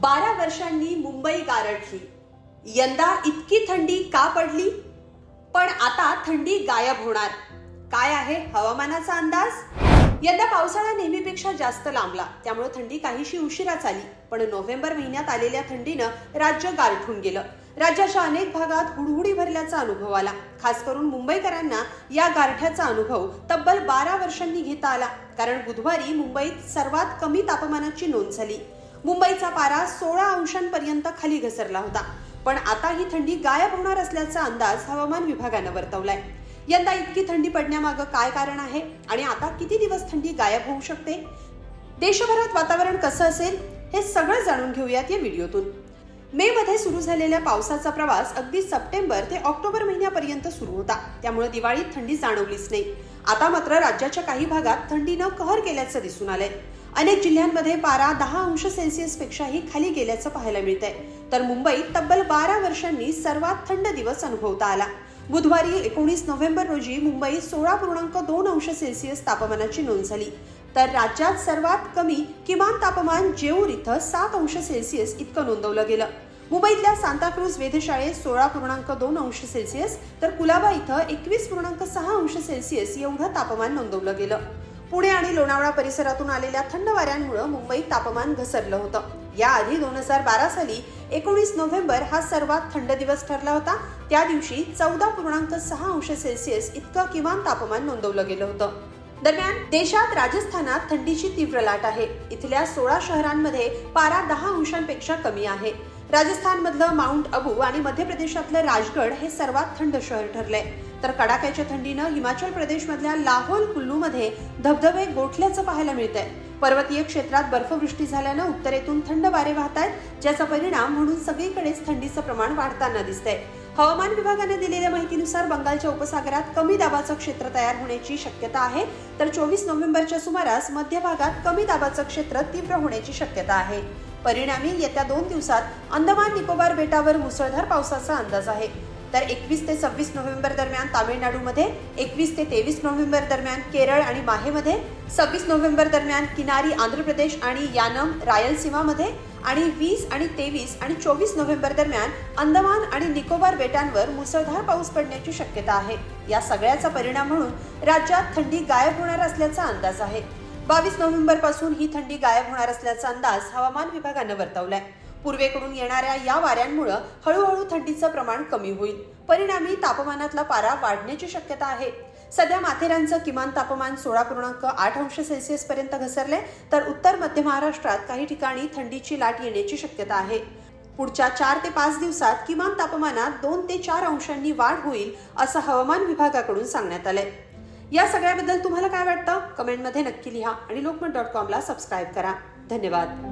बारा वर्षांनी मुंबई गारठली. यंदा इतकी थंडी का पडली? पण आता थंडी गायब होणार. काय आहे हवामानाचा अंदाज? यंदा पावसाळा नेहमीपेक्षा जास्त लांबला. त्यामुळे थंडी काहीशी उशिराच आली. पण नोव्हेंबर महिन्यात आलेल्या थंडीनं राज्य गारठून गेलं. राज्याच्या अनेक भागात हुडहुडी भरल्याचा अनुभव आला. खास करून मुंबईकरांना या गारठ्याचा अनुभव तब्बल बारा वर्षांनी घेता आला. कारण बुधवारी मुंबईत सर्वात कमी तापमानाची नोंद झाली. मुंबईचा पारा सोळा अंशांपर्यंत खाली घसरला होता. पण आता ही थंडी गायब होणार असल्याचा अंदाज हवामान विभागानं वर्तवलाय. यंदा इतकी थंडी पडण्यामागं काय कारण आहे आणि आता किती दिवस थंडी गायब होऊ शकते? देशभरात वातावरण कसं असेल? हे सगळं जाणून घेऊयात या व्हिडिओतून. मे मध्ये सुरू झालेल्या पावसाचा प्रवास अगदी सप्टेंबर ते ऑक्टोबर महिन्यापर्यंत सुरू होता. त्यामुळे दिवाळीत थंडी जाणवलीच नाही. आता मात्र राज्याच्या काही भागात थंडीनं कहर केल्याचं दिसून आलंय. अनेक जिल्ह्यांमध्ये पारा दहा अंश सेल्सिअसपेक्षाही खाली गेल्याचं पाहायला मिळतंय. तर मुंबईत तब्बल बारा वर्षांनी सर्वात थंड दिवस अनुभवता आला. बुधवारी एकोणीस नोव्हेंबर रोजी मुंबईत सोळा पूर्णांक दोन अंश सेल्सिअस तापमानाची नोंद झाली. तर राज्यात सर्वात कमी किमान तापमान जेऊर इथं सात अंश सेल्सिअस इतकं नोंदवलं गेलं. मुंबईतल्या सांताक्रूज वेधशाळेत सोळा पूर्णांक दोन अंश सेल्सिअस तर कुलाबा इथं एकवीस पूर्णांक सहा अंश सेल्सिअस एवढं तापमान नोंदवलं गेलं. पुणे आणि लोणावळा परिसरातून आलेल्या थंड वाऱ्यांमुळे मुंबईत तापमान घसरलं होतं. याआधी दोन हजार बारा साली एकोणीस नोव्हेंबर हा सर्वात थंड दिवस ठरला होता. त्या दिवशी चौदा पूर्णांक सहा अंश सेल्सिअस इतकं किमान तापमान नोंदवलं गेलं होतं. दरम्यान देशात राजस्थानात थंडीची तीव्र लाट आहे. इथल्या सोळा शहरांमध्ये पारा दहा अंशांपेक्षा कमी आहे. राजस्थानमधलं माउंट अबू आणि मध्य प्रदेशातलं राजगड हे सर्वात थंड शहर ठरलंय. तर कडाक्याच्या थंडीनं हिमाचल प्रदेशमधल्या लाहोल कुल्लूमध्ये धबधबे गोठल्याचं पाहायला मिळतंय. पर्वतीय क्षेत्रात बर्फवृष्टी झाल्यानं उत्तरेतून थंड वारे वाहत आहेत ज्याचा परिणाम म्हणून सगळीकडेच थंडीचं प्रमाण वाढताना दिसतंय. हवामान विभागाने दिलेल्या माहितीनुसार बंगालच्या उपसागरात कमी दाबाचं क्षेत्र तयार होण्याची शक्यता आहे तर चोवीस नोव्हेंबरच्या सुमारास मध्य भागात कमी दाबाचं क्षेत्र तीव्र होण्याची शक्यता आहे. परिणामी येत्या दोन दिवसात अंदमान निकोबार बेटावर मुसळधार पावसाचा अंदाज आहे. तर एकवीस ते सव्वीस नोव्हेंबर दरम्यान तामिळनाडूमध्ये एकवीस ते तेवीस नोव्हेंबर दरम्यान केरळ आणि माहेमध्ये सव्वीस नोव्हेंबर दरम्यान किनारी आंध्र प्रदेश आणि यानम रायलसीमामध्ये आणि वीस आणि तेवीस आणि चोवीस नोव्हेंबर दरम्यान अंदमान आणि निकोबार बेटांवर मुसळधार पाऊस पडण्याची शक्यता आहे. या सगळ्याचा परिणाम म्हणून राज्यात थंडी गायब होणार असल्याचा अंदाज आहे. बावीस नोव्हेंबरपासून ही थंडी गायब होणार असल्याचा अंदाज हवामान विभागानं वर्तवलाय. पूर्वेकडून येणाऱ्या या वाऱ्यांमुळं हळूहळू थंडीचं प्रमाण कमी होईल. परिणामी तापमानातला पारा वाढण्याची शक्यता आहे. सध्या माथेरानचं किमान तापमान सोळा पूर्णांक आठ अंश सेल्सिअस पर्यंत घसरले तर उत्तर मध्य महाराष्ट्रात काही ठिकाणी थंडीची लाट येण्याची शक्यता आहे. पुढच्या चार ते पाच दिवसात किमान तापमानात दोन ते चार अंशांनी वाढ होईल असं हवामान विभागाकडून सांगण्यात आलंय. या सगळ्याबद्दल तुम्हाला काय वाटतं? कमेंटमध्ये नक्की लिहा आणि लोकमत डॉट कॉमला सबस्क्राईब करा. धन्यवाद.